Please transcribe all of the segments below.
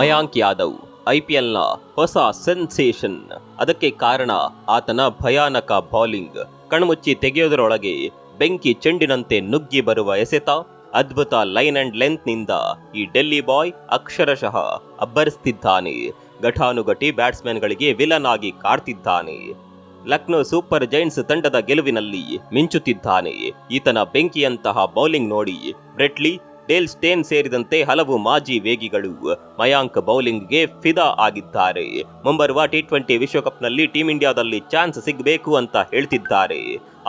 ಮಯಾಂಕ್ ಯಾದವ್ ಐಪಿಎಲ್ನ ಹೊಸ ಸೆನ್ಸೇಷನ್. ಅದಕ್ಕೆ ಕಾರಣ ಆತನ ಭಯಾನಕ ಬೌಲಿಂಗ್. ಕಣ್ಮುಚ್ಚಿ ತೆಗೆಯೋದರೊಳಗೆ ಬೆಂಕಿ ಚೆಂಡಿನಂತೆ ನುಗ್ಗಿ ಬರುವ ಎಸೆತ, ಅದ್ಭುತ ಲೈನ್ ಅಂಡ್ ಲೆಂತ್ನಿಂದ ಈ ಡೆಲ್ಲಿ ಬಾಯ್ ಅಕ್ಷರಶಃ ಅಬ್ಬರಿಸ್ತಿದ್ದಾನೆ. ಘಟಾನುಘಟಿ ಬ್ಯಾಟ್ಸ್ಮನ್ಗಳಿಗೆ ವಿಲನ್ ಆಗಿ ಕಾಡ್ತಿದ್ದಾನೆ. ಲಕ್ನೋ ಸೂಪರ್ ಜೈಂಟ್ಸ್ ತಂಡದ ಗೆಲುವಿನಲ್ಲಿ ಮಿಂಚುತ್ತಿದ್ದಾನೆ. ಈತನ ಬೆಂಕಿಯಂತಹ ಬೌಲಿಂಗ್ ನೋಡಿ ಬ್ರೆಟ್ಲಿ ಡೇಲ್ ಸ್ಟೇನ್ ಸೇರಿದಂತೆ ಹಲವು ಮಾಜಿ ವೇಗಿಗಳು ಮಯಾಂಕ್ ಬೌಲಿಂಗ್ಗೆ ಫಿದಾ ಆಗಿದ್ದಾರೆ. ಮುಂಬರುವ ಟಿ ಟ್ವೆಂಟಿ ವಿಶ್ವಕಪ್ನಲ್ಲಿ ಟೀಂ ಇಂಡಿಯಾದಲ್ಲಿ ಚಾನ್ಸ್ ಸಿಗಬೇಕು ಅಂತ ಹೇಳ್ತಿದ್ದಾರೆ.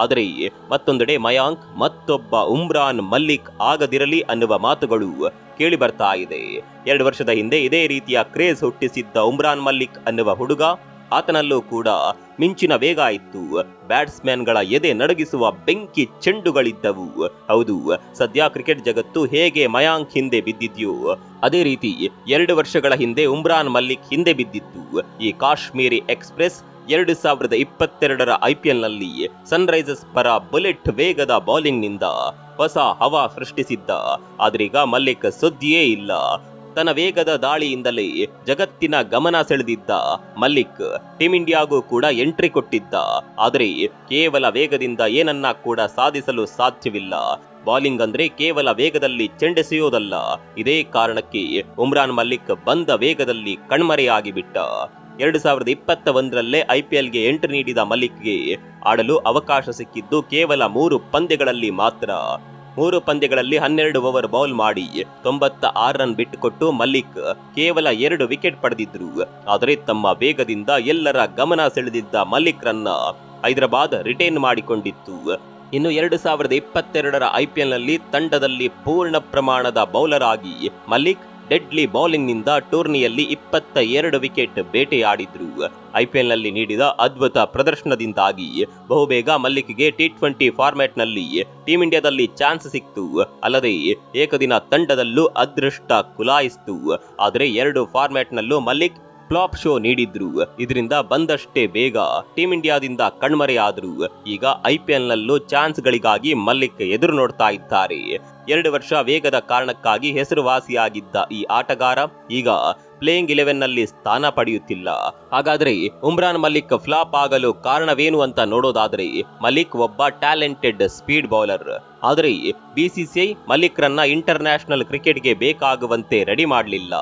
ಆದರೆ ಮತ್ತೊಂದೆಡೆ ಮಯಾಂಕ್, ಮತ್ತೊಬ್ಬ ಉಮ್ರಾನ್ ಮಲ್ಲಿಕ್ ಆಗದಿರಲಿ ಅನ್ನುವ ಮಾತುಗಳು ಕೇಳಿ ಬರ್ತಾ ಇದೆ. ಎರಡು ವರ್ಷದ ಹಿಂದೆ ಇದೇ ರೀತಿಯ ಕ್ರೇಜ್ ಹುಟ್ಟಿಸಿದ್ದ ಉಮ್ರಾನ್ ಮಲ್ಲಿಕ್ ಅನ್ನುವ ಹುಡುಗ ಆತನಲ್ಲೂ ಕೂಡ ಮಿಂಚಿನ ವೇಗ ಇತ್ತು. ಬ್ಯಾಟ್ಸ್ಮನ್ಗಳ ಎದೆ ನಡಗಿಸುವ ಬೆಂಕಿ ಚೆಂಡುಗಳಿದ್ದವು. ಹೌದು, ಸದ್ಯ ಕ್ರಿಕೆಟ್ ಜಗತ್ತು ಹೇಗೆ ಮಯಾಂಕ್ ಹಿಂದೆ ಬಿದ್ದಿದ್ಯೋ, ಅದೇ ರೀತಿ ಎರಡು ವರ್ಷಗಳ ಹಿಂದೆ ಉಮ್ರಾನ್ ಮಲ್ಲಿಕ್ ಹಿಂದೆ ಬಿದ್ದಿತ್ತು. ಈ ಕಾಶ್ಮೀರಿ ಎಕ್ಸ್ಪ್ರೆಸ್ ಎರಡು ಸಾವಿರದ ಇಪ್ಪತ್ತೆರಡರ ಐಪಿಎಲ್ನಲ್ಲಿ ಸನ್ರೈಸರ್ಸ್ ಪರ ಬುಲೆಟ್ ವೇಗದ ಬೌಲಿಂಗ್ನಿಂದ ಹೊಸ ಹವಾ ಸೃಷ್ಟಿಸಿದ್ದ. ಆದ್ರೀಗ ಮಲ್ಲಿಕ್ ಸುದ್ದಿಯೇ ಇಲ್ಲ. ತನ್ನ ವೇಗದ ದಾಳಿಯಿಂದಲೇ ಜಗತ್ತಿನ ಗಮನ ಸೆಳೆದಿದ್ದ ಮಲ್ಲಿಕ್ ಟೀಮ್ ಇಂಡಿಯಾಗೂ ಕೂಡ ಎಂಟ್ರಿ ಕೊಟ್ಟಿದ್ದ. ಆದರೆ ಕೇವಲ ವೇಗದಿಂದ ಏನನ್ನ ಕೂಡ ಸಾಧಿಸಲು ಸಾಧ್ಯವಿಲ್ಲ. ಬೌಲಿಂಗ್ ಅಂದ್ರೆ ಕೇವಲ ವೇಗದಲ್ಲಿ ಚೆಂಡೆಸೆಯೋದಲ್ಲ. ಇದೇ ಕಾರಣಕ್ಕೆ ಉಮ್ರಾನ್ ಮಲ್ಲಿಕ್ ಬಂದ ವೇಗದಲ್ಲಿ ಕಣ್ಮರೆಯಾಗಿ ಬಿಟ್ಟ ಎರಡು ಸಾವಿರದ ಇಪ್ಪತ್ತ ಒಂದರಲ್ಲೇ ಐಪಿಎಲ್ಗೆ ಎಂಟ್ರಿ ನೀಡಿದ ಮಲ್ಲಿಕ್ಗೆ ಆಡಲು ಅವಕಾಶ ಸಿಕ್ಕಿದ್ದು ಕೇವಲ ಮೂರು ಪಂದ್ಯಗಳಲ್ಲಿ ಮಾತ್ರ. ಮೂರು ಪಂದ್ಯಗಳಲ್ಲಿ ಹನ್ನೆರಡು ಓವರ್ ಬೌಲ್ ಮಾಡಿ ತೊಂಬತ್ತ ಆರು ರನ್ ಬಿಟ್ಟುಕೊಟ್ಟು ಮಲ್ಲಿಕ್ ಕೇವಲ ಎರಡು ವಿಕೆಟ್ ಪಡೆದಿದ್ರು. ಆದರೆ ತಮ್ಮ ವೇಗದಿಂದ ಎಲ್ಲರ ಗಮನ ಸೆಳೆದಿದ್ದ ಮಲ್ಲಿಕ್ ರನ್ನ ಹೈದರಾಬಾದ್ ರಿಟೈನ್ ಮಾಡಿಕೊಂಡಿತ್ತು. ಇನ್ನು ಎರಡು ಸಾವಿರದ ಇಪ್ಪತ್ತೆರಡರ ಐಪಿಎಲ್ನಲ್ಲಿ ತಂಡದಲ್ಲಿ ಪೂರ್ಣ ಪ್ರಮಾಣದ ಬೌಲರ್ ಆಗಿ ಮಲ್ಲಿಕ್ ಡೆಡ್ಲಿ ಬೌಲಿಂಗ್ನಿಂದ ಟೂರ್ನಿಯಲ್ಲಿ ಇಪ್ಪತ್ತ ಎರಡು ವಿಕೆಟ್ ಬೇಟೆಯಾಡಿದ್ರು. ಐಪಿಎಲ್ನಲ್ಲಿ ನೀಡಿದ ಅದ್ಭುತ ಪ್ರದರ್ಶನದಿಂದಾಗಿ ಬಹುಬೇಗ ಮಲ್ಲಿಕ್ಗೆ ಟಿ ಟ್ವೆಂಟಿ ಫಾರ್ಮ್ಯಾಟ್ನಲ್ಲಿ ಟೀಂ ಇಂಡಿಯಾದಲ್ಲಿ ಚಾನ್ಸ್ ಸಿಕ್ತು. ಅಲ್ಲದೆ ಏಕದಿನ ತಂಡದಲ್ಲೂ ಅದೃಷ್ಟ ಕುಲಾಯಿಸ್ತು. ಆದರೆ ಎರಡು ಫಾರ್ಮ್ಯಾಟ್ನಲ್ಲೂ ಮಲ್ಲಿಕ್ ಫ್ಲಾಪ್ ಶೋ ನೀಡಿದ್ರು. ಇದರಿಂದ ಬಂದಷ್ಟೇ ಬೇಗ ಟೀಂ ಇಂಡಿಯಾದಿಂದ ಕಣ್ಮರೆಯಾದ್ರು. ಈಗ ಐಪಿಎಲ್ ನಲ್ಲೂ ಚಾನ್ಸ್ ಗಳಿಗಾಗಿ ಮಲ್ಲಿಕ್ ಎದುರು ನೋಡ್ತಾ ಇದ್ದಾರೆ. ಎರಡು ವರ್ಷ ವೇಗದ ಕಾರಣಕ್ಕಾಗಿ ಹೆಸರುವಾಸಿಯಾಗಿದ್ದ ಈ ಆಟಗಾರ ಈಗ ಪ್ಲೇಯಿಂಗ್ ಇಲೆವೆನ್ನಲ್ಲಿ ಸ್ಥಾನ ಪಡೆಯುತ್ತಿಲ್ಲ. ಹಾಗಾದ್ರೆ ಉಮ್ರಾನ್ ಮಲ್ಲಿಕ್ ಫ್ಲಾಪ್ ಆಗಲು ಕಾರಣವೇನು ಅಂತ ನೋಡೋದಾದ್ರೆ ಮಲ್ಲಿಕ್ ಒಬ್ಬ ಟ್ಯಾಲೆಂಟೆಡ್ ಸ್ಪೀಡ್ ಬೌಲರ್. ಆದರೆ ಬಿಸಿಸಿಐ ಮಲ್ಲಿಕ್ ರನ್ನ ಇಂಟರ್ ನ್ಯಾಷನಲ್ ಕ್ರಿಕೆಟ್ಗೆ ಬೇಕಾಗುವಂತೆ ರೆಡಿ ಮಾಡಲಿಲ್ಲ.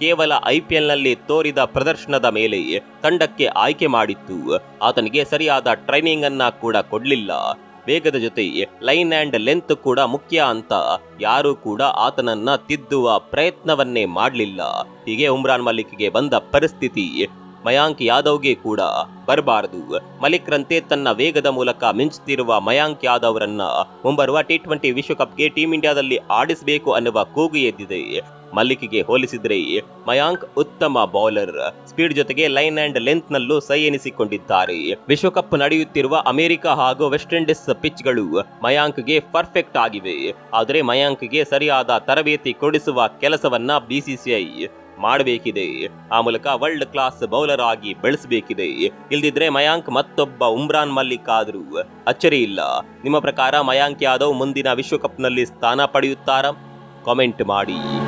ಕೇವಲ ಐಪಿಎಲ್ನಲ್ಲಿ ತೋರಿದ ಪ್ರದರ್ಶನದ ಮೇಲೆ ತಂಡಕ್ಕೆ ಆಯ್ಕೆ ಮಾಡಿತ್ತು. ಆತನಿಗೆ ಸರಿಯಾದ ಟ್ರೈನಿಂಗ್ ಅನ್ನ ಕೂಡ ಕೊಡ್ಲಿಲ್ಲ. ವೇಗದ ಜೊತೆ ಲೈನ್ ಆ್ಯಂಡ್ ಲೆಂತ್ ಕೂಡ ಮುಖ್ಯ ಅಂತ ಯಾರೂ ಕೂಡ ಆತನನ್ನ ತಿದ್ದುವ ಪ್ರಯತ್ನವನ್ನೇ ಮಾಡಲಿಲ್ಲ. ಹೀಗೆ ಉಮ್ರಾನ್ ಮಲ್ಲಿಕ್ಗೆ ಬಂದ ಪರಿಸ್ಥಿತಿ ಮಯಾಂಕ್ ಯಾದವ್ಗೆ ಕೂಡ ಬರಬಾರದು. ಮಲಿಕ್ರಂತೆ ತನ್ನ ವೇಗದ ಮೂಲಕ ಮಿಂಚುತ್ತಿರುವ ಮಯಾಂಕ್ ಯಾದವ್ರನ್ನ ಮುಂಬರುವ ಟಿ ಟ್ವೆಂಟಿ ವಿಶ್ವಕಪ್ಗೆ ಟೀಂ ಇಂಡಿಯಾದಲ್ಲಿ ಆಡಿಸಬೇಕು ಅನ್ನುವ ಕೂಗು ಎದ್ದಿದೆ. ಮಲ್ಲಿಕ್ಗೆ ಹೋಲಿಸಿದ್ರೆ ಮಯಾಂಕ್ ಉತ್ತಮ ಬೌಲರ್. ಸ್ಪೀಡ್ ಜೊತೆಗೆ ಲೈನ್ ಅಂಡ್ ಲೆಂತ್ ನಲ್ಲೂ ಸೈ ಎನಿಸಿಕೊಂಡಿದ್ದಾರೆ. ವಿಶ್ವಕಪ್ ನಡೆಯುತ್ತಿರುವ ಅಮೆರಿಕ ಹಾಗೂ ವೆಸ್ಟ್ ಇಂಡೀಸ್ ಪಿಚ್ಗಳು ಮಯಾಂಕ್ಗೆ ಪರ್ಫೆಕ್ಟ್ ಆಗಿವೆ. ಆದರೆ ಮಯಾಂಕ್ಗೆ ಸರಿಯಾದ ತರಬೇತಿ ಕೊಡಿಸುವ ಕೆಲಸವನ್ನ ಬಿಸಿಸಿಐ ಮಾಡಬೇಕಿದೆ. ಆ ಮೂಲಕ ವರ್ಲ್ಡ್ ಕ್ಲಾಸ್ ಬೌಲರ್ ಆಗಿ ಬೆಳೆಸಬೇಕಿದೆ. ಇಲ್ದಿದ್ರೆ ಮಯಾಂಕ್ ಮತ್ತೊಬ್ಬ ಉಮ್ರಾನ್ ಮಲ್ಲಿಕ್ ಆದರೂ ಅಚ್ಚರಿ ಇಲ್ಲ. ನಿಮ್ಮ ಪ್ರಕಾರ ಮಯಾಂಕ್ ಯಾದವ್ ಮುಂದಿನ ವಿಶ್ವಕಪ್ನಲ್ಲಿ ಸ್ಥಾನ ಪಡೆಯುತ್ತಾರಾ? ಕಾಮೆಂಟ್ ಮಾಡಿ.